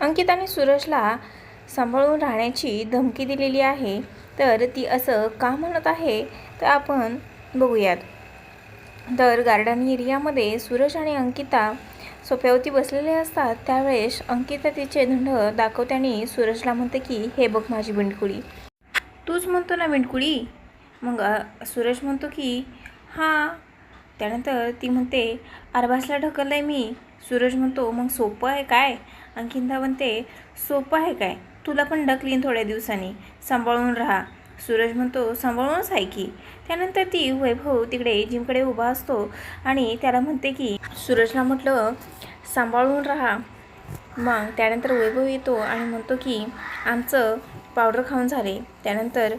अंकिताने सुरजला सांभाळून राहण्याची धमकी दिलेली आहे. तर ती असं का म्हणत आहे? तर आपण बघूयात. तर गार्डन एरियामध्ये सूरज आणि अंकिता सोप्यावरती बसलेले असतात. त्यावेळेस अंकिता तिचे धंड आणि सूरजला म्हणते की हे बघ माझी बिंडकुळी तूच म्हणतो ना बिंडकुळी मग सूरज म्हणतो की हां त्यानंतर ती म्हणते अरबासला ढकललं आहे मी. सूरज म्हणतो मग सोपं आहे काय? अंकिता म्हणते सोपं आहे काय? तुला पण ढकलीन थोड्या दिवसांनी. सांभाळून राहा. सूरज म्हणतो सांभाळूनच आहे की. त्यानंतर ती वैभव तिकडे जिमकडे उभा असतो आणि त्याला म्हणते की सूरजला म्हटलं सांभाळून राहा. मग त्यानंतर वैभव येतो आणि म्हणतो की आमचं पावडर खाऊन झाले. त्यानंतर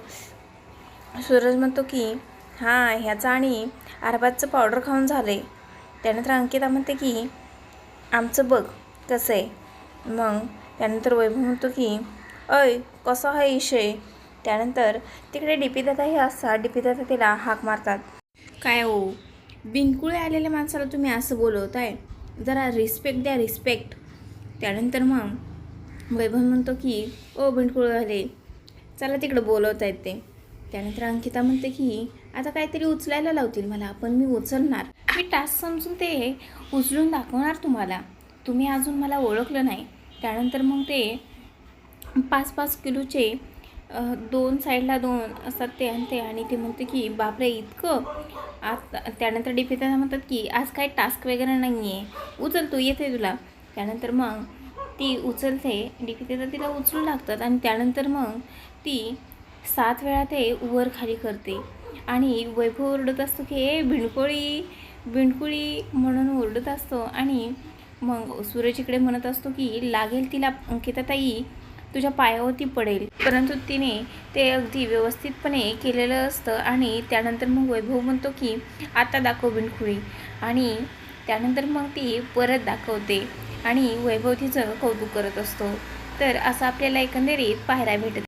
सूरज म्हणतो की हां ह्याचं आणि अरबाजचं पावडर खाऊन झालं. आहे त्यानंतर अंकिता म्हणते की आमचं बघ कसं आहे. मग त्यानंतर वैभव म्हणतो की अय कसं आहे इशय त्यानंतर तिकडे डीपीदादाही असतात. डीपीदादा तिला हाक मारतात. काय हो? बिनकुळे आलेल्या माणसाला तुम्ही असं बोलवताय? जरा रिस्पेक्ट द्या रिस्पेक्ट त्यानंतर मग वैभव म्हणतो की ओ बिनकुळे आले. चला तिकडं बोलवत आहेत ते त्यानंतर अंकिता म्हणते की आता काहीतरी उचलायला लावतील मला पण मी उचलणार. मी टास्क समजून ते उचलून दाखवणार तुम्हाला. तुम्ही अजून मला ओळखलं नाही. त्यानंतर मग ते पाच पाच किलोचे दोन साईडला दोन असतात ते आणि ते. आणि ते म्हणते की बापरे इतकं? आज त्यानंतर डीपी म्हणतात की आज काय टास्क वगैरे नाही आहे उचल तू येते तुला. त्यानंतर मग ती उचलते. डीपी तिला उचलू लागतात आणि त्यानंतर मग ती सात वेळा ते वर खाली करते. आणि वैभव ओरडत असतो की ए भिणकोळी भिणकुळी म्हणून ओरडत असतो. आणि मग सूरज इकडे म्हणत असतो की लागेल तिला अंकिताताई तुझ्या पायावरती पडेल. परंतु तिने ते अगदी व्यवस्थितपणे केलेलं असतं. आणि त्यानंतर मग वैभव म्हणतो की आता दाखव बिनखुळी आणि त्यानंतर मग ती परत दाखवते. आणि वैभव तिचं कौतुक करत असतो. तर असं आपल्याला एकंदरीत पाहायला भेटत